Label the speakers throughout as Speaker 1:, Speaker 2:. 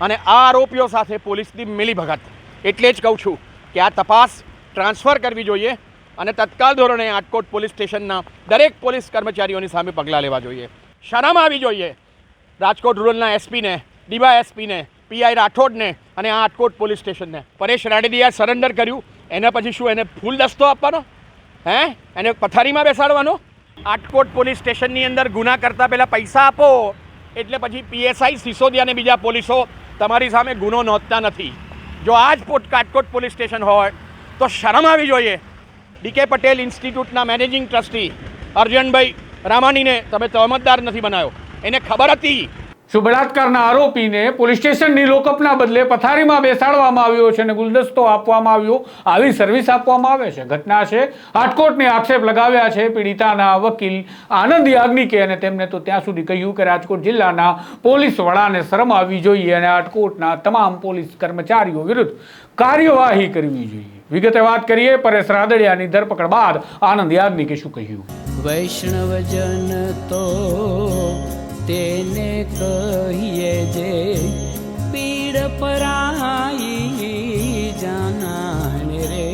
Speaker 1: અને આ આરોપીઓ સાથે પોલીસની મિલીભગત. એટલે જ કહું છું કે આ તપાસ ટ્રાન્સફર કરવી જોઈએ અને તત્કાલ ધોરણે આટકોટ પોલીસ સ્ટેશનના દરેક પોલીસ કર્મચારીઓની સામે પગલાં લેવા જોઈએ. શરમ આવી જોઈએ. રાજકોટ રૂરલના એસપીને, ડીવા એસપીને, પીઆઈ રાઠોડને અને આ આટકોટ પોલીસ સ્ટેશનને. પરેશ રાડેડિયા સરેન્ડર કર્યું. એના પછી શું એને ફૂલ દસ્તો આપવાનો? હે? એને પથારીમાં બેસાડવાનો? આટકોટ પોલીસ સ્ટેશનની અંદર ગુના કરતા પહેલાં પૈસા આપો. એટલે પછી પીએસઆઈ સિસોદિયા અને બીજા પોલીસો તમારી સામે ગુનો નોંધતા નથી. જો આ જ કાટકોટ પોલીસ સ્ટેશન હોય, તો શરમ આવી જોઈએ. ડીકે પટેલ ઇન્સ્ટિટ્યૂટના મેનેજિંગ ટ્રસ્ટી અર્જનભાઈ રામાણીને તમે તહમતદાર નથી બનાવ્યો. એને ખબર હતી
Speaker 2: શું બળાત્કારના આરોપીને પોલીસ સ્ટેશનની લોકઅપના બદલે પથારીમાં બેસાડવામાં આવ્યો છે અને ગુલદસ્તો આપવામાં આવ્યો, આવી સર્વિસ આપવામાં આવે છે. ઘટના છે. હાટકોટને આક્ષેપ લગાવ્યા છે પીડિતાના વકીલ આનંદ યાજ્ઞિકે અને તેમને તો ત્યાં સુધી કહ્યું કે રાજકોટ જિલ્લાના પોલીસ વડાને શરમ આવવી જોઈએ અને હાટકોટના તમામ પોલીસ કર્મચારીઓ વિરુદ્ધ કાર્યવાહી કરવી જોઈએ. વિગતે વાત કરીએ પરેશ રાદડિયાની ધરપકડ બાદ આનંદ યાજ્ઞિકે શું કહ્યું?
Speaker 3: વૈષ્ણવજન તો તેને કહીએ જે પીડ પરાઈ જાનાને રે.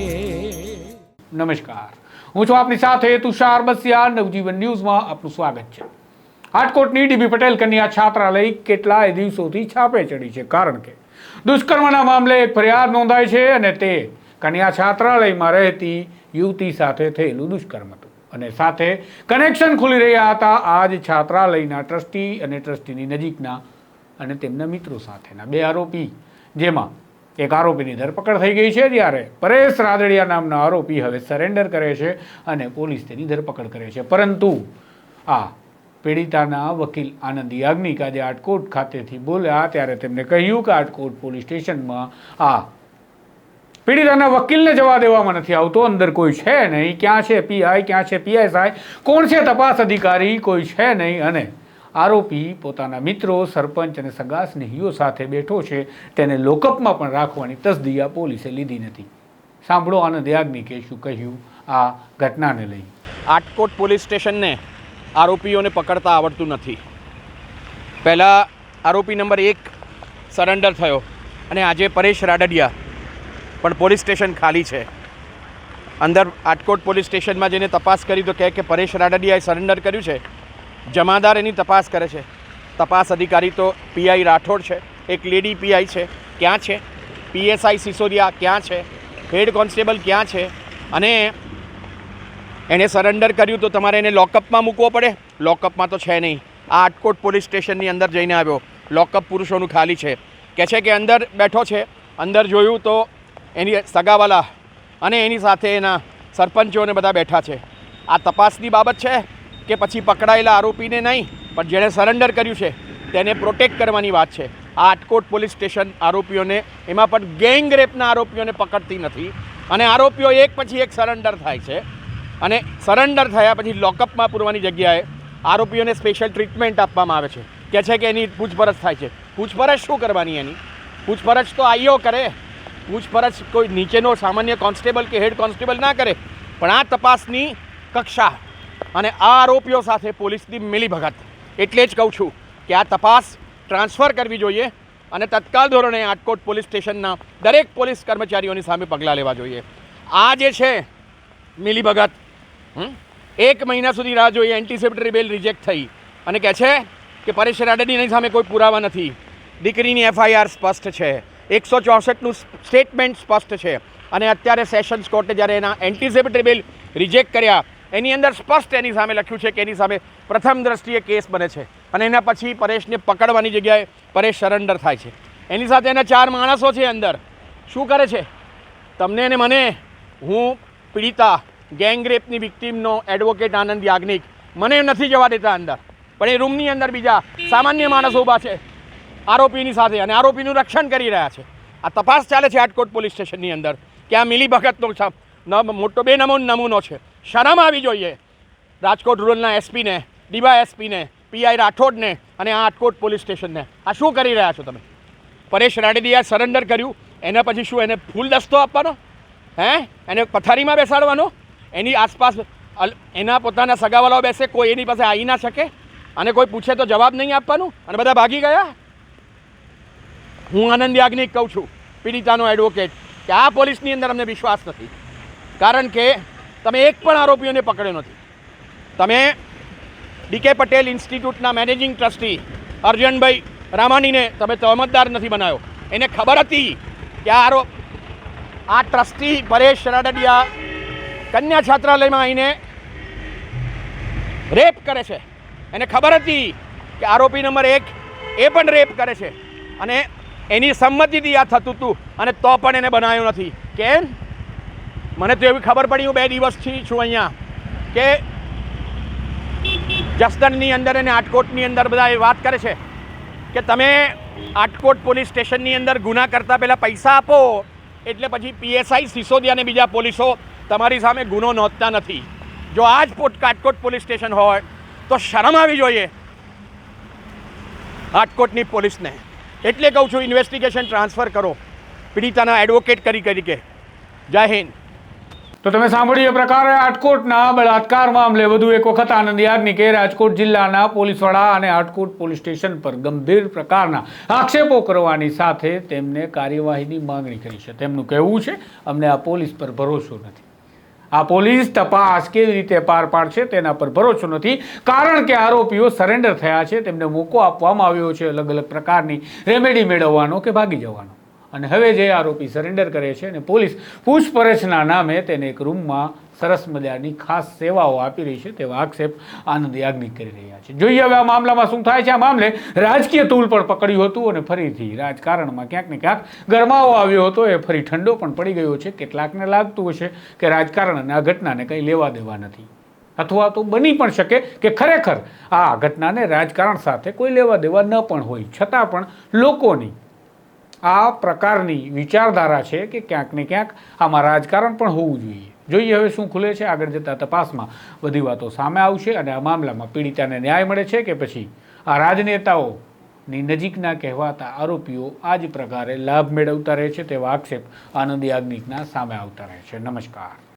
Speaker 2: નમસ્કાર. હું છું આપની સાથે તુષાર બસિયા નવજીવન ન્યૂઝમાં આપનું સ્વાગત છે. રાજકોટની ડીબી પટેલ કન્યા છાત્રાલય કેટલાય દિવસોથી છાપે ચડી છે કારણ કે દુષ્કર્મના મામલે એક ફરિયાદ નોંધાઈ છે અને તે કન્યા છાત્રાલયમાં રહેતી યુવતી સાથે થયેલું દુષ્કર્મ હતું. અને સાથે કનેક્શન ખુલી રહ્યા હતા આ જ છાત્રાલયના ટ્રસ્ટી અને ટ્રસ્ટીની નજીકના અને તેમના મિત્રો સાથેના. બે આરોપી, જેમાં એક આરોપીની ધરપકડ થઈ ગઈ છે જ્યારે પરેશ રાદડિયા નામના આરોપી હવે સરેન્ડર કરે છે અને પોલીસ તેની ધરપકડ કરે છે. પરંતુ આ પીડિતાના વકીલ આનંદ યાજ્ઞિક આજે આટકોટ ખાતેથી બોલ્યા ત્યારે તેમને કહ્યું કે આટકોટ પોલીસ સ્ટેશનમાં આ પીડિતાના વકીલને જવા દેવામાં નથી આવતો. અંદર કોઈ છે નહીં. ક્યાં છે પીઆઈ ક્યાં છે પીએસઆઈ કોણ છે તપાસ અધિકારી? કોઈ છે નહીં. અને આરોપી પોતાના મિત્રો, સરપંચ અને સગા સ્નેહીઓ સાથે બેઠો છે. તેને લોકઅપમાં પણ રાખવાની તસદીયા પોલીસે લીધી નથી. સાંભળો આનંદ યાજ્ઞિકે શું કહ્યું આ ઘટનાને લઈ.
Speaker 1: આટકોટ પોલીસ સ્ટેશનને આરોપીઓને પકડતા આવડતું નથી. પહેલાં આરોપી નંબર એક સરેન્ડર થયો અને આજે પરેશ રાડડિયા પણ પોલીસ સ્ટેશન ખાલી છે. અંદર આટકોટ પોલીસ સ્ટેશનમાં જઈને તપાસ કરી તો કહે કે પરેશ રાડડિયાએ સરેન્ડર કર્યું છે. જમાદાર એની તપાસ કરે છે. તપાસ અધિકારી તો પીઆઈ રાઠોડ છે. એક લેડી પીઆઈ છે. ક્યાં છે? પીએસઆઈ સિસોદિયા ક્યાં છે? હેડ કોન્સ્ટેબલ ક્યાં છે? અને એણે સરેન્ડર કર્યું તો તમારે એને લોકઅપમાં મૂકવો પડે? લોકઅપમાં તો છે નહીં. આ આટકોટ પોલીસ સ્ટેશનની અંદર જઈને આવ્યો. લોકઅપ પુરુષોનું ખાલી છે. કે છે કે અંદર બેઠો છે. અંદર જોયું તો એની સગાવાલા અને એની સાથે એના સરપંચોને બધા બેઠા છે. આ તપાસની બાબત છે કે પછી પકડાયેલા આરોપીને નહીં, પણ જેણે સરેન્ડર કર્યું છે તેને પ્રોટેક્ટ કરવાની વાત છે. આ આટકોટ પોલીસ સ્ટેશન આરોપીઓને, એમાં પણ ગેંગ રેપના આરોપીઓને પકડતી નથી અને આરોપીઓ એક પછી એક સરેન્ડર થાય છે અને સરેન્ડર થયા પછી લોકઅપમાં પૂરવાની જગ્યાએ આરોપીઓને સ્પેશિયલ ટ્રીટમેન્ટ આપવામાં આવે છે. કે છે કે એની પૂછપરછ થાય છે. પૂછપરછ શું કરવાની એની? પૂછપરછ તો આઈઓ કરે. પૂછપરછ કોઈ નીચેનો સામાન્ય કોન્સ્ટેબલ કે હેડ કોન્સ્ટેબલ ના કરે, પણ આ તપાસની કક્ષા અને આ આરોપીઓ સાથે પોલીસની મિલીભગત. એટલે જ કહું છું કે આ તપાસ ટ્રાન્સફર કરવી જોઈએ અને તત્કાલ ધોરણે આટકોટ પોલીસ સ્ટેશનના દરેક પોલીસ કર્મચારીઓની સામે પગલાં લેવા જોઈએ. આ જે છે, મિલીભગત? એક મહિના સુધી રાહ જોઈએ એન્ટિસેપ્ટરી બેલ રિજેક્ટ થઈ અને કહે છે કે પરેશ રાડેડીની સામે કોઈ પુરાવા નથી. દીકરીની એફઆઈઆર સ્પષ્ટ છે. એકસો ચોસઠનું સ્ટેટમેન્ટ સ્પષ્ટ છે. અને અત્યારે સેશન્સ કોર્ટે જ્યારે એના એન્ટિસિપેટરી બિલ રિજેક્ટ કર્યા, એની અંદર સ્પષ્ટ એની સામે લખ્યું છે કે એની સામે પ્રથમ દ્રષ્ટિએ કેસ બને છે. અને એના પછી પરેશને પકડવાની જગ્યાએ પરેશ સરેન્ડર થાય છે. એની સાથે એના ચાર માણસો છે અંદર. શું કરે છે? તમને અને મને, હું પીડિતા ગેંગ રેપની વિક્ટીમનો એડવોકેટ આનંદ યાજ્ઞિક. મને નથી જવા દેતા અંદર. પણ એ રૂમની અંદર બીજા સામાન્ય માણસો ઊભા છે. આરોપીની સાથે અને આરોપીનું રક્ષણ કરી રહ્યા છે. આ તપાસ ચાલે છે આટકોટ પોલીસ સ્ટેશનની અંદર કે આ મિલી ભગતનો છ- ન- મોટો બે નમૂન નમૂનો છે. શરમ આવી જોઈએ. રાજકોટ રૂરલના એસપીને, ડીવા એસપીને, પીઆઈ રાઠોડને અને આ આટકોટ પોલીસ સ્ટેશનને. આ શું કરી રહ્યા છો તમે? પરેશ રાડેદીએ સરેન્ડર કર્યું. એના પછી શું? એને ફૂલ દસ્તો આપવાનો? હે? એને પથારીમાં બેસાડવાનો? એની આસપાસ એના પોતાના સગાવાલાઓ બેસે, કોઈ એની પાસે આવી ના શકે? અને કોઈ પૂછે તો જવાબ નહીં આપવાનું? અને બધા ભાગી ગયા? હું આનંદ યાજ્ઞિક કહું છું, પીડિતાનો એડવોકેટ કે આ પોલીસની અંદર અમને વિશ્વાસ નથી. કારણ કે તમે એક પણ આરોપીઓને પકડ્યો નથી. તમે ડીકે પટેલ ઇન્સ્ટિટ્યૂટના મેનેજિંગ ટ્રસ્ટી અર્જનભાઈ રામાણીને તમે તહમતદાર નથી બનાવ્યો. એને ખબર હતી કે આ આરોપ, આ ટ્રસ્ટી પરેશ રાડડિયા કન્યા છાત્રાલયમાં આવીને રેપ કરે છે. એને ખબર હતી કે આરોપી નંબર એક એ પણ રેપ કરે છે. અને એની સંમતિથી આ થતું હતું અને તો પણ એને બનાવ્યું નથી. કેમ મને તો એવી ખબર પડી, હું બે દિવસથી છું અહીંયા કે જસદણની અંદર અને આટકોટની અંદર બધા એ વાત કરે છે કે તમે આટકોટ પોલીસ સ્ટેશનની અંદર ગુના કરતાં પહેલાં પૈસા આપો, એટલે પછી પીએસઆઈ સિસોદિયા અને બીજા પોલીસો તમારી સામે ગુનો નોંધતા નથી. જો આ જ કાટકોટ પોલીસ સ્ટેશન હોય, તો શરમ આવી જોઈએ આટકોટની પોલીસને. એટલે કહું છું ઇન્વેસ્ટિગેશન ટ્રાન્સફર કરો. પીડિતાના એડવોકેટ કરી તરીકે જય હિન્દ.
Speaker 2: તો તમે સાંભળ્યું એ પ્રકારે રાજકોટના બળાત્કાર મામલે વધુ એક વખત આનંદ યાજ્ઞિકે રાજકોટ જિલ્લાના પોલીસ વડા અને રાજકોટ પોલીસ સ્ટેશન પર ગંભીર પ્રકારના આક્ષેપો કરવાની સાથે તેમને કાર્યવાહીની માંગણી કરી છે. તેમનું કહેવું છે, અમને આ પોલીસ પર ભરોસો નથી. આ પોલીસ તપાસ કેવી રીતે પાર પાડશે તેના પર ભરોસો નથી. કારણ કે આરોપીઓ સરેન્ડર થયા છે, તેમને મોકો આપવામાં આવ્યો છે અલગ અલગ પ્રકારની રેમેડી મેળવવાનો કે ભાગી જવાનો. અને હવે જે આરોપી સરેન્ડર કરે છે અને પોલીસ પૂછપરછના નામે તેને એક રૂમમાં સરસ મજાની ખાસ સેવાઓ આપી રહી છે તેવા આક્ષેપ આનંદ યાજ્ઞિક કરી રહ્યા છે. જોઈએ હવે આ મામલામાં શું થાય છે? આ મામલે રાજકીય તૂલ પણ પકડ્યું હતું અને ફરીથી રાજકારણમાં ક્યાંક ને ક્યાંક ગરમાવો આવ્યો હતો. એ ફરી ઠંડો પણ પડી ગયો છે. કેટલાકને લાગતું હશે કે રાજકારણ અને આ ઘટનાને કંઈ લેવા દેવા નથી. અથવા તો બની પણ શકે કે ખરેખર આ ઘટનાને રાજકારણ સાથે કોઈ લેવા દેવા ન પણ હોય. છતાં પણ લોકોની આ પ્રકારની વિચારધારા છે કે ક્યાંક ને ક્યાંક આમાં રાજકારણ પણ હોવું જોઈએ. જોઈએ હવે શું ખુલે છે આગળ જતા તપાસમાં બધી વાતો સામે આવશે અને આ મામલામાં પીડિતાને ન્યાય મળે છે કે પછી આ રાજનેતાઓની નજીકના કહેવાતા આરોપીઓ આ જ પ્રકારે લાભ મેળવતા રહે છે તેવા આક્ષેપ આનંદી યાજ્ઞિકના સામે આવતા રહે છે. નમસ્કાર.